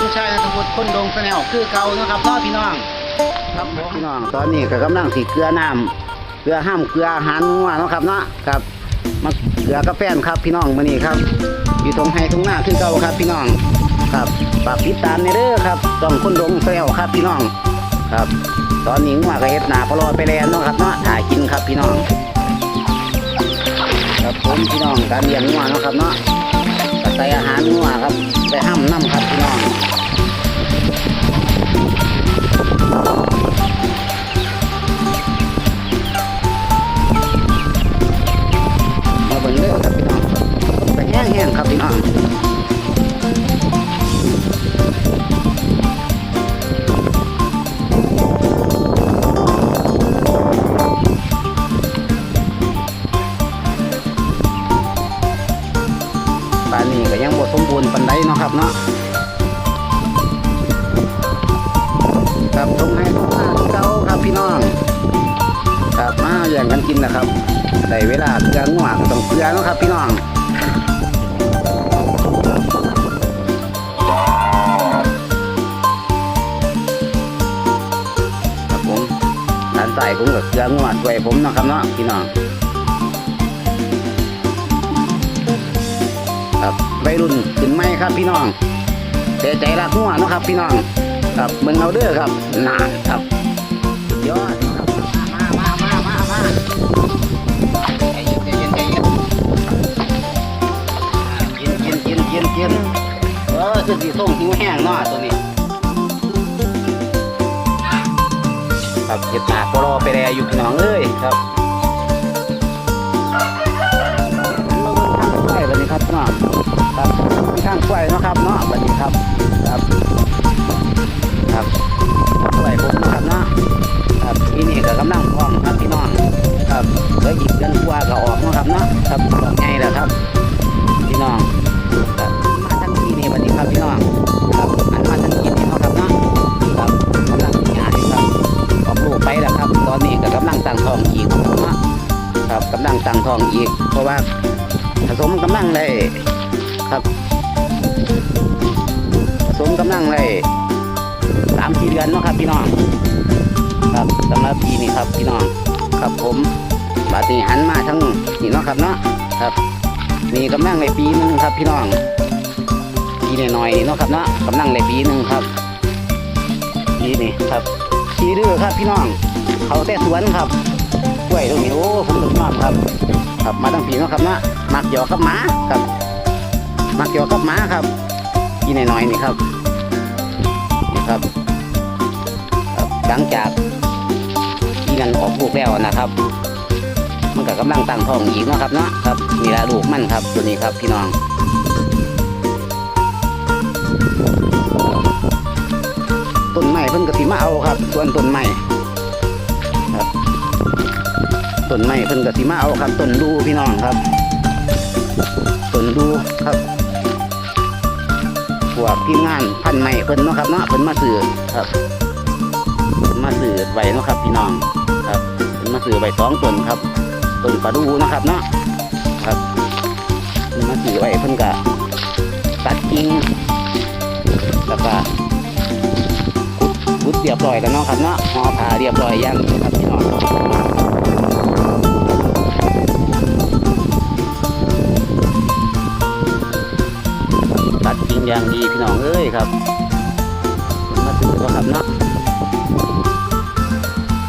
พี่น้องพบกับผมชายนัทวุฒิคนดงแนลคือเก่านะครับน้อพี่น้องครับผมพี่น้องตอนนี้ก็กำลังสีเกลือน้ำเกลือห้ามเกลืออาหารงัวเนาะครับเนาะครับมาเกลือกาแฟนครับพี่น้องมื้อนี้ครับ อยู่ตรงไฮตรงหน้าคือเก่าครับ พี่น้องครับฝากติดตามในเด้อครับต้องคนดงแซวครับพี่น้องครับ ตอนนี้งัวก็เฮ็ดหนาพอรอไปแล้วเนาะครับเนาะถ่ายกินครับพี่น้องครับผมพี่น้องการเลี้ยงงัวเนาะครับเนาะใส่อาหารงัวครับ ไปห้ามน้ำครับพี่น้อง ยังบ่สมบูรณ์ปานใดเนาะครับเนาะครับตรงให้ตรงหน้าเก่าครับพี่น้องครับมาแย่างกันกินนะครับได้เวลาเกลืองัวก็ต้องเกลือเนาะครับ พี่น้องครับผมด้านใต้ผมกับเกลืองัวช่วยผมเนาะครับเนาะพี่น้อง วัยรุ่นขึ้นไหมครับพี่น้อง แต่ใจรักงัวเนาะครับ พี่น้องครับเมืองเอาเด้อครับนานครับยอดครับมามามามามาใจเย็นใจเย็นใจเย็นอ่ากินกินกินกินกินเออคือสีส้มหิวแห้งเนาะตัวนี้ครับเห็ดหนาปลอไปแลอยู่พี่น้องเอ้ยครับางกล้วยนะครับเนาะวันนี้ครับครับครับกล้วยผมนะครับเนาะครับที่นี่ก็กำลังพร้อมครับพี่น้องครับเหลืออีกเดือนกว่าก็ออกนะครับเนาะครับออกไงล่ะครับ พี่น้องครับมาทั้งที่นี่วันนี้ครับพี่น้องครับอันมาทั้งที่นี่เนาะครับเนาะครับกำลังงานครับออกลูกไปแล้วครับ ตอนนี้ก็กำลังตั้งทองอีกครับเนะครับกำลังตั้งทองอีก เพราะว่าผสมกำลังเลยครับ สมกำลังเลยสามสี่เดือนเนาะครับพี่น้องครับสำหรับปีนี้ครับพี่น้องครับผมบาดนี้หันมาทั้งนี่เนาะครับเนาะครับนี่กำลังในปีหนึ่งครับ พี่น้องปีหน้อยๆนี่เนาะครับเนาะกำลังในปีหนึ่งครับปีนี่ครับปีดื้อครับพี่น้อง เขาแต่สวนครับกล้วยตรงนี้โอ้ผมถึงมากครับ ครับมาตั้งปีเนาะครับเนาะมักหยอกกับหมาครับมักหยอกกับหมาครับ ปีน้อยๆนี่ครับนี่ครับ หลังจากที่นันออกลูกแล้วนะครับ มันก็กำลังตั้งท้องอีกนะครับเนาะครับนี่ละลูกมันครับตัวนี้ครับพี่น้องต้นไม้เพิ่นก็สิมาเอาครับ ส่วนต้นไม้ครับต้นไม้เพิ่นก็สิมาเอาครับต้นดูพี่น้องครับต้นดูครับ วกทีมงานพันไม้เพิ่นเนาะครับเนาะเพิ่นมาซื้อครับเพิ่นมาซื้อไว้เนาะครับพี่น้องครับเพิ่นมาซื้อไว้สองต้นครับต้นปลาดูนะครับเนาะครับเพิ่นมาซื้อไว้เพิ่นก็ตัดกิ่งแล้วก็ขุดขุดเรียบร้อยแล้วเนาะครับเนาะห่อผ้าเรียบร้อยยังครับพี่น้อง อย่างดีพี่น้องเอ้ยครับมาซื้อแล้วครับเนาะ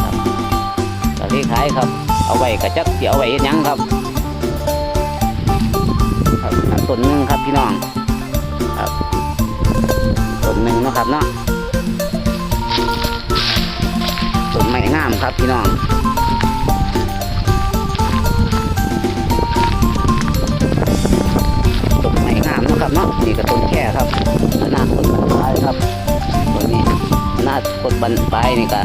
ครับก็ที่ขายครับ เอาไว้กระจักเสียเอาไว้ยังครับครับอันต้นหนึ่งครับพี่น้องครับต้นหนึ่งนะครับเนาะต้นไม้งามครับพี่น้อง นะครับเนาะนี่ก็ต้นแค่ครับอนาคตบรรปลายครับตัวนี้อนาคตบรรปลายนี่ก็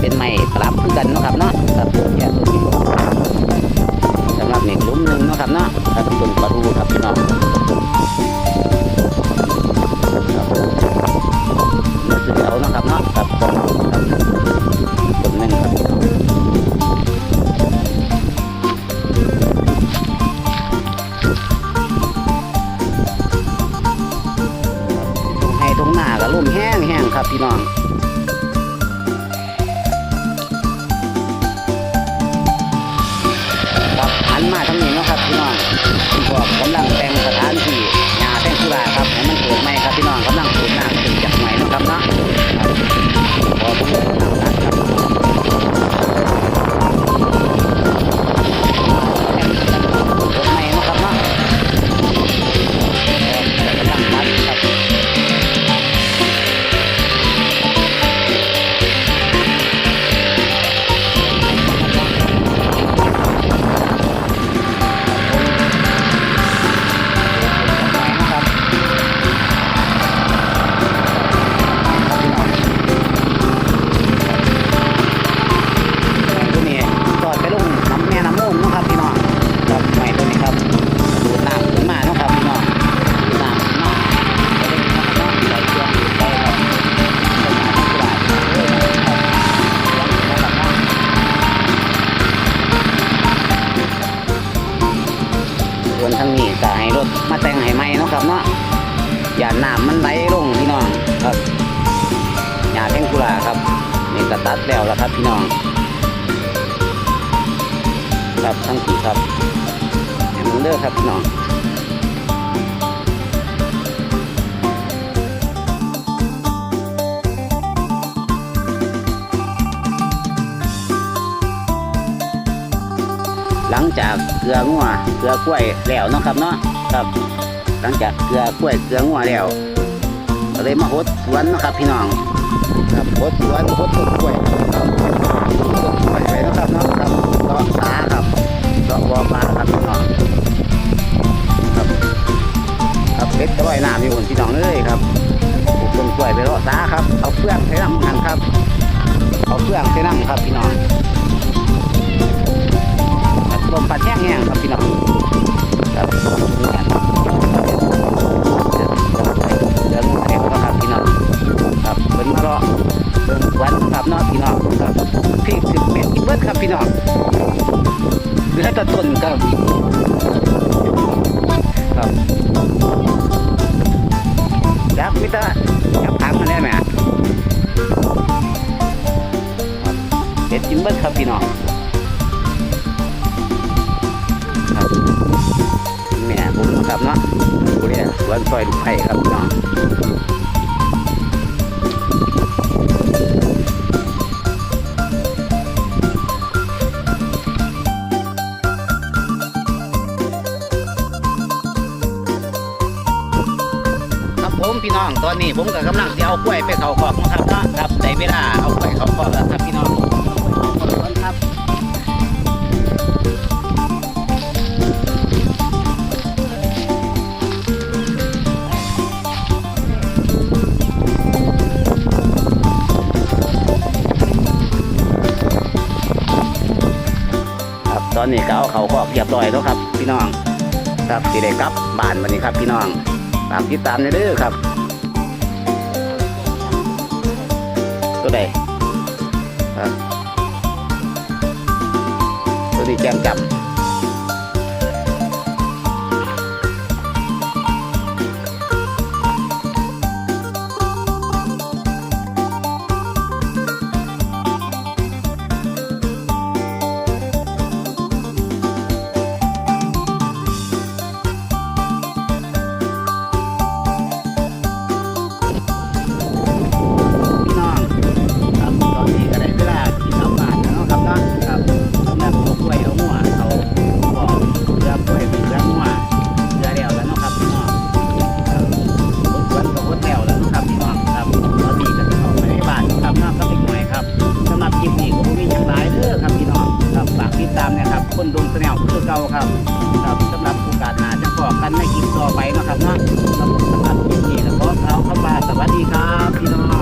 เป็นไม้กลับคือกันเนาะครับเนาะครับต้นแค่ต้นนี้สำหรับเน็กลุ่มหนึ่งเนาะครับเนาะถ้าต้นปลาดูครับพี่น้องครับมาซื้อเอาเนาะครับเนาะ มาทำนี้นะครับพี่น้องคุณพ่อกำลังแต่ ก็ให้รถมาแต่งให้ใหม่นะครับเนาะอย่าน้ำมันไหลลงพี่น้องครับอย่าแข้งกุลาครับนี่ก็ตัดแล้วแล้วครับพี่น้อง ครับทั้งสี่ครับเห็นมันเด้อครับพี่น้องหลังจากเกลืองัวเกลือกล้วยแล้วนะครับเนาะ ครับ หลังจากเกลือกล้วยเกลืองัวแล้วก็เลยมาหดสวนเนาะครับพี่น้องครับหดสวนหดต้นกล้วยครับต้นกล้วยไปเนาะครับเนาะครับเลาะสาครับเลาะวอปลาครับพี่น้องครับครับเพชรก็ลอยน้ำอยู่บนพี่น้องเลยครับปลูกต้นกล้วยไปเลาะสาครับเอาเฟื่องใส่น้ำกันครับ เอาเฟื่องใส่น้ำครับพี่น้องครับลมปัดแห้งๆครับพี่น้อง ครับนี่กันเดินมาเด็กครับพี่น้องครับเป็นมารอเบิ่งสวนครับเนาะพี่น้องครับพี่สิบเมตรอีเบิดครับพี่น้องเหลือแต่ต้นครับครับยับมิตรยับพังมาได้ไหมครับเด็ดกินเบิดครับพี่น้องครับแม่ผมนะครับเนาะดูแลสวนซอยลูกไผ่ครับพี่น้องครับผมพี่น้องตอนนี้ผมก็กำลังจะเอากล้วยไปเขาขอกนะครับนะครับได้เวลาเอากล้วยเขาขอกแล้วครับน้องครับ ตอนนี้ก็เอาเขาขอกเรียบร้อยแล้วครับ พี่น้อง ครับสีได้กลับบ้านวันนี้ครับพี่น้อง ตามติดตามในเด้อครับ ตัวใดครับ ตัวนี้แจมจำ คนดงแนวคือเก่าครับครับสำหรับโอกาสหน้าจะพอกันในคลิปต่อไปนะครับเนาะสำหรับคลิปนี้ก็ขอเอาคำว่าสวัสดีครับพี่น้อง